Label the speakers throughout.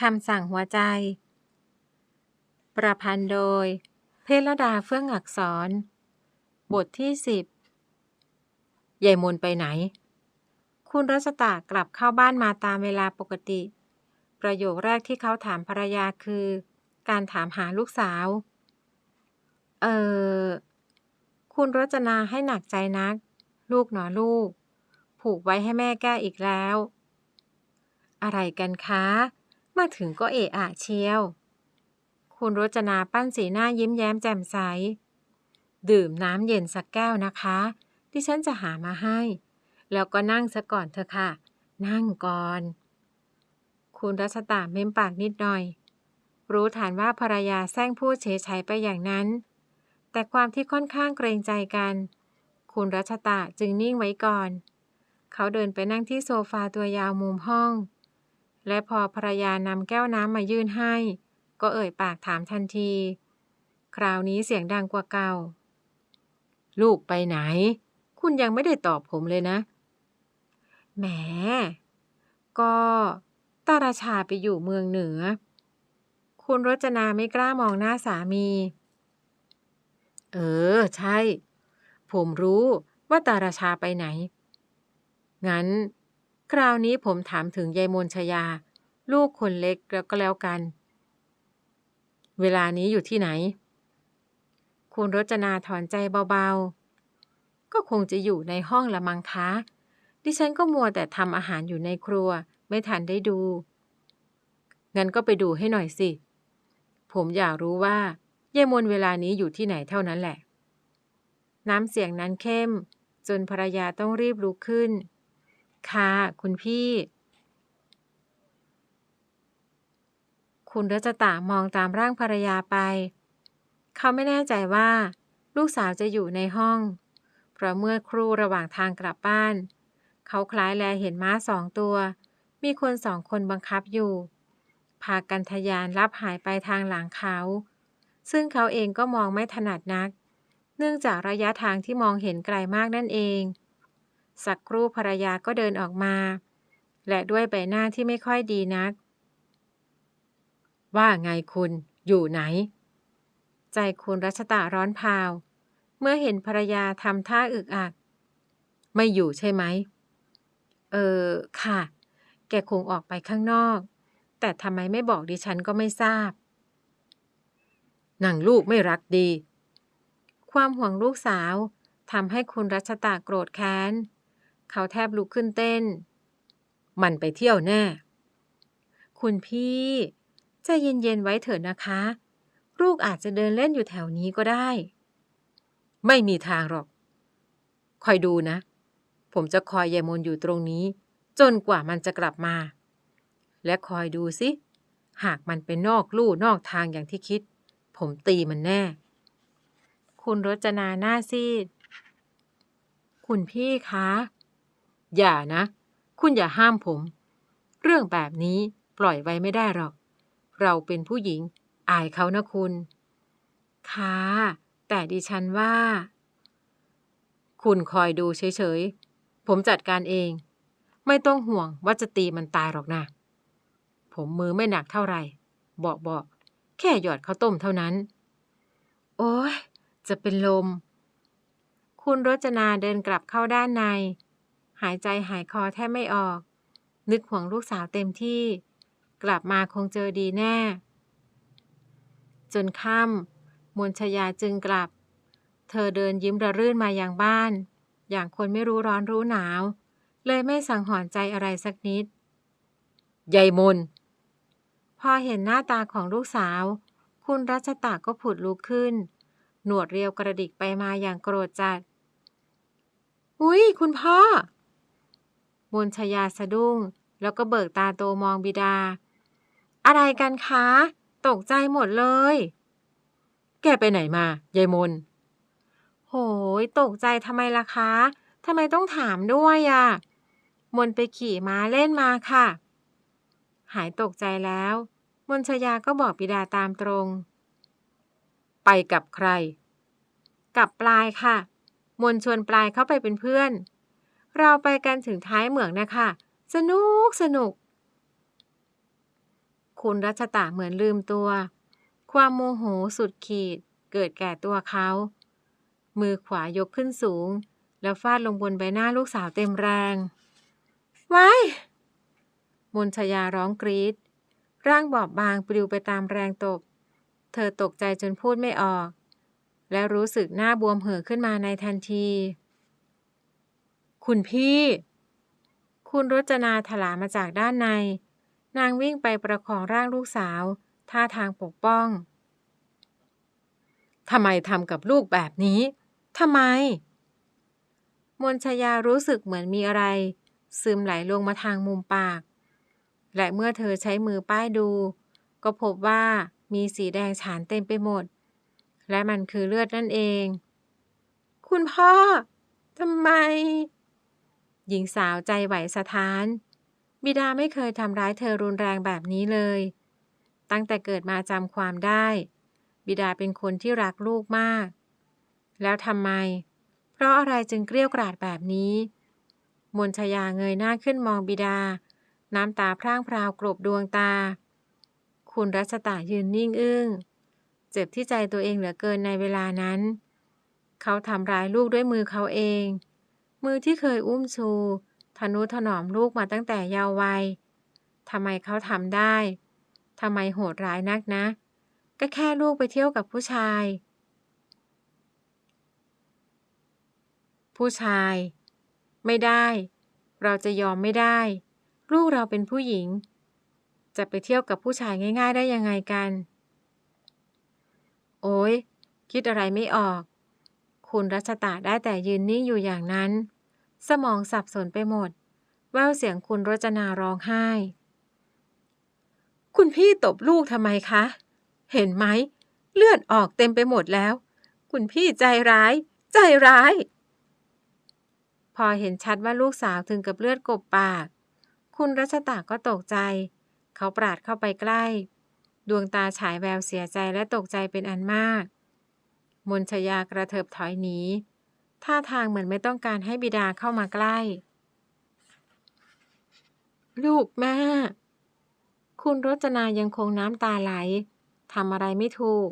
Speaker 1: คำสั่งหัวใจ ประพันธ์โดย เพลดาเฟื่องอักษร บทที่สิบยายมนไปไหน คุณรัชตากลับเข้าบ้านมาตามเวลาปกติ ประโยคแรกที่เขาถามภรรยาคือ การถามหาลูกสาว เออ คุณรจนาให้หนักใจนัก ลูกหนอลูก ผูกไว้ให้แม่แก้อีกแล้ว อะไรกันคะ มาถึงก็เอะอะเชียว คุณรจนาปั้นสีหน้ายิ้มแย้มแจ่มใส ดื่มน้ำเย็นสักแก้วนะคะ ที่ฉันจะหามาให้ แล้วก็นั่งซะก่อนเถอะค่ะ นั่งก่อน คุณรัชตาเม้มปากนิดหน่อย รู้ฐานว่าภรรยาแซงพูดเฉยๆไปอย่างนั้น แต่ความที่ค่อนข้างเกรงใจกัน คุณรัชตาจึงนิ่งไว้ก่อน เขาเดินไปนั่งที่โซฟาตัวยาวมุมห้อง และพอภรรยานำแก้วน้ำมายื่นให้ ก็เอ่ยปากถามทันที คราวนี้เสียงดังกว่าเก่า ลูกไปไหน คุณยังไม่ได้ตอบผมเลยนะ แหม ก็ตาราชาไปอยู่เมืองเหนือ คุณรจนาไม่กล้ามองหน้าสามี เออ ใช่ ผมรู้ว่าตาราชาไปไหน งั้น คราวนี้ผมถามถึงยายมนชยา ลูกคนเล็กแล้วก็แล้วกัน เวลานี้อยู่ที่ไหน คุณรจนาถอนใจเบาๆ ก็คงจะอยู่ในห้องละมังคะดิฉันก็มัวแต่ทำอาหารอยู่ในครัว ไม่ทันได้ดู งั้นก็ไปดูให้หน่อยสิ ผมอยากรู้ว่ายายมนเวลานี้อยู่ที่ไหนเท่านั้นแหละ น้ำเสียงนั้นเข้ม จนภรรยาต้องรีบลุกขึ้น ค่ะ คุณพี่ คุณรัชตามองตามร่างภรรยาไป เขาไม่แน่ใจว่า ลูกสาวจะอยู่ในห้อง เพราะเมื่อครู่ระหว่างทางกลับบ้าน เขาคล้ายแลเห็นม้าสองตัว มีคนสองคนบังคับอยู่ พากันทะยานรับหายไปทางหลังเขา ซึ่งเขาเองก็มองไม่ถนัดนัก เนื่องจากระยะทางที่มองเห็นไกลมากนั่นเอง สักครู่ภรรยาก็เดินออกมา และด้วยใบหน้าที่ไม่ค่อยดีนัก ว่าไงคุณอยู่ไหน ใจคุณรัชตาร้อนพาว เมื่อเห็นภรรยาทำท่าอึกอัก ไม่อยู่ใช่ไหม เออค่ะ แกคงออกไปข้างนอก แต่ทำไมไม่บอกดิฉันก็ไม่ทราบนางลูกไม่รักดี ความห่วงลูกสาวทำให้คุณรัชตาโกรธแค้น เขาแทบลุกขึ้นเต้น มันไปเที่ยวแน่ คุณพี่ใจเย็นๆไว้เถอะนะคะ ลูกอาจจะเดินเล่นอยู่แถวนี้ก็ได้ ไม่มีทางหรอก คอยดูนะ ผมจะคอยยายมนอยู่ตรงนี้ จนกว่ามันจะกลับมา และคอยดูสิ หากมันเป็นนอกลู่นอกทางอย่างที่คิด ผมตีมันแน่ คุณรจนาหน้าซีด คุณพี่คะ อย่านะ คุณอย่าห้ามผม เรื่องแบบนี้ปล่อยไว้ไม่ได้หรอก เราเป็นผู้หญิง อายเขานะคุณ ค่ะ แต่ดิฉันว่า คุณคอยดูเฉยๆ ผมจัดการเอง ไม่ต้องห่วงว่าจะตีมันตายหรอกนะ ผมมือไม่หนักเท่าไหร่บอกบอกแค่หยอดข้าวต้มเท่านั้น โอ้ยจะเป็นลม คุณรจนาเดินกลับเข้าด้านใน หายใจหายคอแทบไม่ออก นึกห่วงลูกสาวเต็มที่ กลับมาคงเจอดีแน่ จนค่ำมนชยาจึงกลับ เธอเดินยิ้มระรื่นมาอย่างบ้าน อย่างคนไม่รู้ร้อนรู้หนาว เลยไม่สังหรณ์ใจอะไรสักนิดยายมนพอเห็นหน้าตาของลูกสาว คุณรัชตาก็ผุดลุกขึ้น หนวดเรียวกระดิกไปมาอย่างโกรธจัด อุ้ยคุณพ่อ มนชยาสะดุ้ง แล้วก็เบิกตาโตมองบิดา อะไรกันคะ ตกใจหมดเลย แกไปไหนมายายมน โหย ตกใจทำไมล่ะคะทำไมต้องถามด้วยอะ่ะ มนไปขี่ม้าเล่นมาค่ะ หายตกใจแล้ว มนชยาก็บอกบิดาตามตรง ไปกับใคร กับปลายค่ะ มนชวนปลายเข้าไปเป็นเพื่อน เราไปกันถึงท้ายเหมืองนะคะ สนุกสนุก คุณรัชตะเหมือนลืมตัว ความโมโหสุดขีดเกิดแก่ตัวเขา มือขวายกขึ้นสูง แล้วฟาดลงบนใบหน้าลูกสาวเต็มแรงว้ายมนชยาร้องกรีด ร่างบอบบางปลิวไปตามแรงตกเธอตกใจจนพูดไม่ออก และรู้สึกหน้าบวมเห่อขึ้นมาในทันที คุณพี่ คุณรจนาถลามาจากด้านใน นางวิ่งไปประคองร่างลูกสาว ท่าทางปกป้อง ทำไมทำกับลูกแบบนี้ ทำไม มนชยารู้สึกเหมือนมีอะไร ซึมไหลลงมาทางมุมปาก และเมื่อเธอใช้มือป้ายดู ก็พบว่ามีสีแดงฉานเต็มไปหมด และมันคือเลือดนั่นเอง คุณพ่อทำไม หญิงสาวใจไหวสะท้าน บิดาไม่เคยทำร้ายเธอรุนแรงแบบนี้เลย ตั้งแต่เกิดมาจำความได้ บิดาเป็นคนที่รักลูกมาก แล้วทำไม เพราะอะไรจึงเกลี้ยกล่อดแบบนี้ มนชยาเงยหน้าขึ้นมองบิดา น้ำตาพร่างพราวกลบดวงตา คุณรัชตายืนนิ่งอึง้ง เจ็บที่ใจตัวเองเหลือเกินในเวลานั้น เขาทำร้ายลูกด้วยมือเขาเอง มือที่เคยอุ้มชู ทนุถนอมลูกมาตั้งแต่เยาว์วัยทำไมเขาทำได้ทำไมโหดร้ายนักนะ ก็แค่ลูกไปเที่ยวกับผู้ชาย ผู้ชาย ไม่ได้ เราจะยอมไม่ได้ ลูกเราเป็นผู้หญิง จะไปเที่ยวกับผู้ชายง่าย ๆ ได้ยังไงกัน โอ้ยคิดอะไรไม่ออก คุณรัชตาได้แต่ยืนนิ่งอยู่อย่างนั้น สมองสับสนไปหมด แววเสียงคุณรจนาร้องไห้ คุณพี่ตบลูกทำไมคะ เห็นไหม เลือดออกเต็มไปหมดแล้ว คุณพี่ใจร้าย ใจร้าย พอเห็นชัดว่าลูกสาวถึงกับเลือดกบปาก คุณรัชตาก็ตกใจ เขาปราดเข้าไปใกล้ ดวงตาฉายแววเสียใจและตกใจเป็นอันมาก มนชยากระเถิบถอยหนีท่าทางเหมือนไม่ต้องการให้บิดาเข้ามาใกล้ ลูกแม่ คุณรจนายังคงน้ำตาไหลทำอะไรไม่ถูก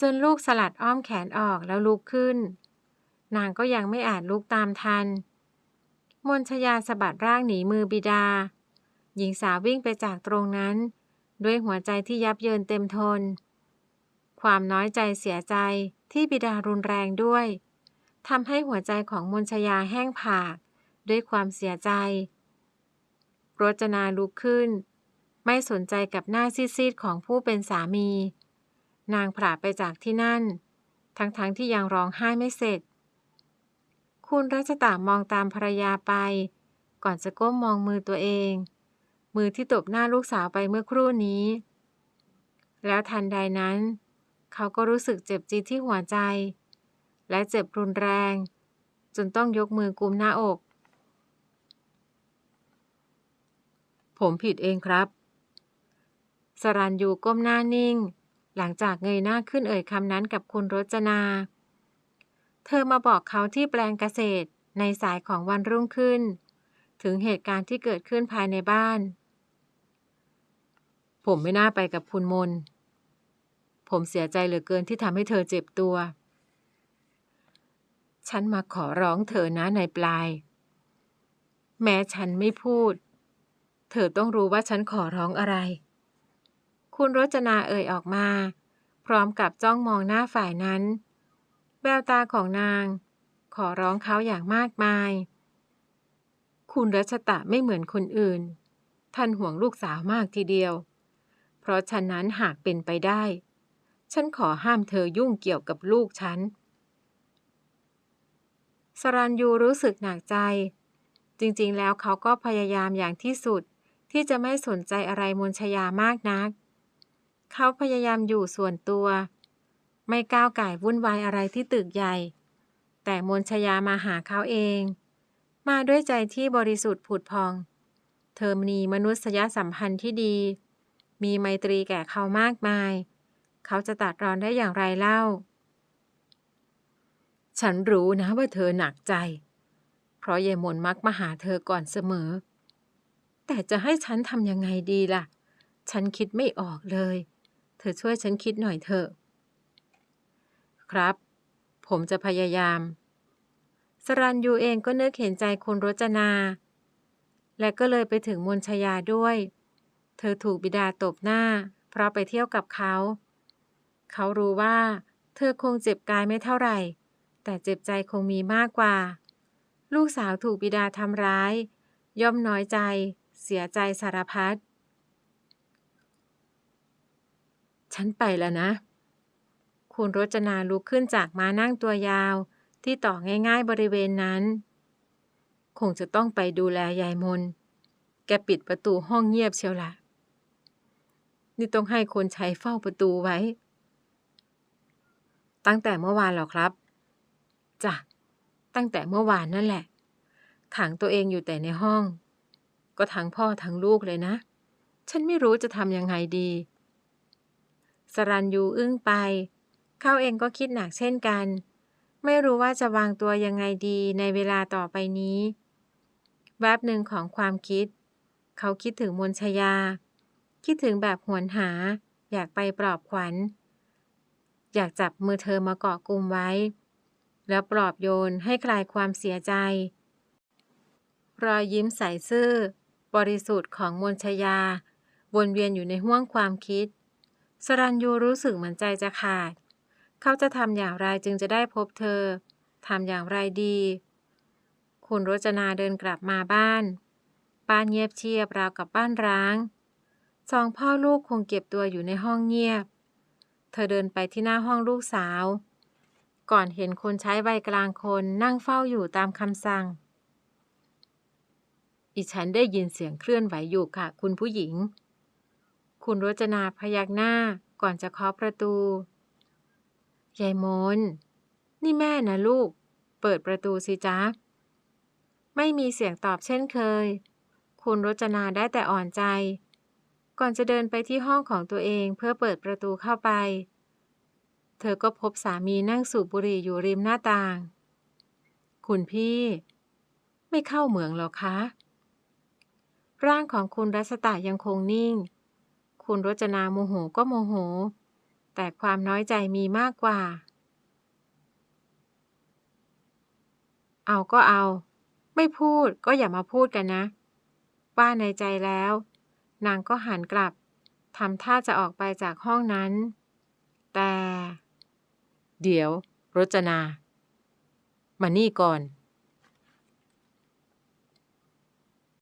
Speaker 1: จนลูกสลัดอ้อมแขนออกแล้วลุกขึ้น นางก็ยังไม่อาจลุกตามทัน มนชยาสะบัดร่างหนีมือบิดา หญิงสาววิ่งไปจากตรงนั้น ด้วยหัวใจที่ยับเยินเต็มทน ความน้อยใจเสียใจที่บิดารุนแรงด้วยทำให้หัวใจของมนชยาแห้งผาก ด้วยความเสียใจรจนาลุกขึ้น ไม่สนใจกับหน้าซีดๆของผู้เป็นสามี นางผลาไปจากที่นั่น ทั้งๆทที่ยังร้องไห้ไม่เสร็จ คุณรัชตามองตามภรรยาไป ก่อนจะก้มมองมือตัวเอง มือที่ตบหน้าลูกสาวไปเมื่อครู่นี้ แล้วทันใดนั้น เขาก็รู้สึกเจ็บจี๊ดที่หัวใจ และเจ็บรุนแรง จนต้องยกมือกุมหน้าอก ผมผิดเองครับ สรันยูก้มหน้านิ่ง หลังจากเงยหน้าขึ้นเอ่ยคำนั้นกับคุณรจนา เธอมาบอกเขาที่แปลงเกษตรในสายของวันรุ่งขึ้น ถึงเหตุการณ์ที่เกิดขึ้นภายในบ้าน ผมไม่น่าไปกับคุณมน ผมเสียใจเหลือเกินที่ทำให้เธอเจ็บตัว ฉันมาขอร้องเธอนะในปลาย แม้ฉันไม่พูด เธอต้องรู้ว่าฉันขอร้องอะไร คุณรจนาเอ่ยออกมา พร้อมกับจ้องมองหน้าฝ่ายนั้น แววตาของนาง ขอร้องเขาอย่างมากมาย คุณรัชตะไม่เหมือนคนอื่น ท่านห่วงลูกสาวมากทีเดียว เพราะฉะนั้นหากเป็นไปได้ ฉันขอห้ามเธอยุ่งเกี่ยวกับลูกฉัน สรัญยูรู้สึกหนักใจ จริงๆ แล้วเขาก็พยายามอย่างที่สุดที่จะไม่สนใจอะไรมนชยามากนัก เขาพยายามอยู่ส่วนตัว ไม่ก้าวไก่วุ่นวายอะไรที่ตึกใหญ่ แต่มนชยามาหาเขาเอง มาด้วยใจที่บริสุทธิ์ผุดพอง เธอมีมนุษยสัมพันธ์ที่ดี มีไมตรีแก่เขามากมาย เขาจะตัดรอนได้อย่างไรเล่า ฉันรู้นะว่าเธอหนักใจ เพราะเยมนมักมาหาเธอก่อนเสมอ แต่จะให้ฉันทำยังไงดีล่ะ ฉันคิดไม่ออกเลย เธอช่วยฉันคิดหน่อยเถอะ ครับ ผมจะพยายาม สรันยูเองก็นึกเห็นใจคุณรจนา และก็เลยไปถึงมนชยาด้วย เธอถูกบิดาตบหน้า เพราะไปเที่ยวกับเขา เขารู้ว่า เธอคงเจ็บกายไม่เท่าไหร่ แต่เจ็บใจคงมีมากกว่า ลูกสาวถูกบิดาทำร้าย ย่อมน้อยใจ เสียใจสารพัดฉันไปแล้วนะ คุณรจนาลุกขึ้นจากมานั่งตัวยาว ที่ต่อง่าย ๆบริเวณนั้น คงจะต้องไปดูแลยายมน แกปิดประตูห้องเงียบเชียวละนี่ต้องให้คนใช้เฝ้าประตูไว้ ตั้งแต่เมื่อวานหรอครับจ้ะตั้งแต่เมื่อวานนั่นแหละ ขังตัวเองอยู่แต่ในห้อง ก็ทั้งพ่อทั้งลูกเลยนะ ฉันไม่รู้จะทำยังไงดี สรันยูอึ้งไป เขาเองก็คิดหนักเช่นกัน ไม่รู้ว่าจะวางตัวยังไงดีในเวลาต่อไปนี้ แวบหนึ่งของความคิด เขาคิดถึงมนชยา คิดถึงแบบหวนหา อยากไปปลอบขวัญ อยากจับมือเธอมาเกาะกลุ่มไว้ แล้วปลอบโยนให้คลายความเสียใจ รอยยิ้มใสซื่อบริสุทธิ์ของมนชยา วนเวียนอยู่ในห้วงความคิด สรัญยูรู้สึกเหมือนใจจะขาด เขาจะทำอย่างไรจึงจะได้พบเธอทำอย่างไรดี คุณรจนาเดินกลับมาบ้าน บ้านเงียบเชียบราวกับบ้านร้างสองพ่อลูกคงเก็บตัวอยู่ในห้องเงียบ เธอเดินไปที่หน้าห้องลูกสาว ก่อนเห็นคนใช้วัยกลางคนนั่งเฝ้าอยู่ตามคำสั่ง อีฉันได้ยินเสียงเคลื่อนไหวอยู่ค่ะ คุณผู้หญิง คุณรจนาพยักหน้าก่อนจะเคาะประตูยายมน นี่แม่นะลูก เปิดประตูสิจ๊ะ ไม่มีเสียงตอบเช่นเคย คุณรจนาได้แต่อ่อนใจ ก่อนจะเดินไปที่ห้องของตัวเองเพื่อเปิดประตูเข้าไป เธอก็พบสามีนั่งสูบบุหรี่อยู่ริมหน้าต่าง คุณพี่ ไม่เข้าเหมืองหรอคะ ร่างของคุณรัชตายังคงนิ่ง คุณรจนาโมโหก็โมโห แต่ความน้อยใจมีมากกว่า เอาก็เอา ไม่พูดก็อย่ามาพูดกันนะ ว่าในใจแล้ว นางก็หันกลับทำท่าจะออกไปจากห้องนั้น แต่ เดี๋ยว รจนา มานี่ก่อน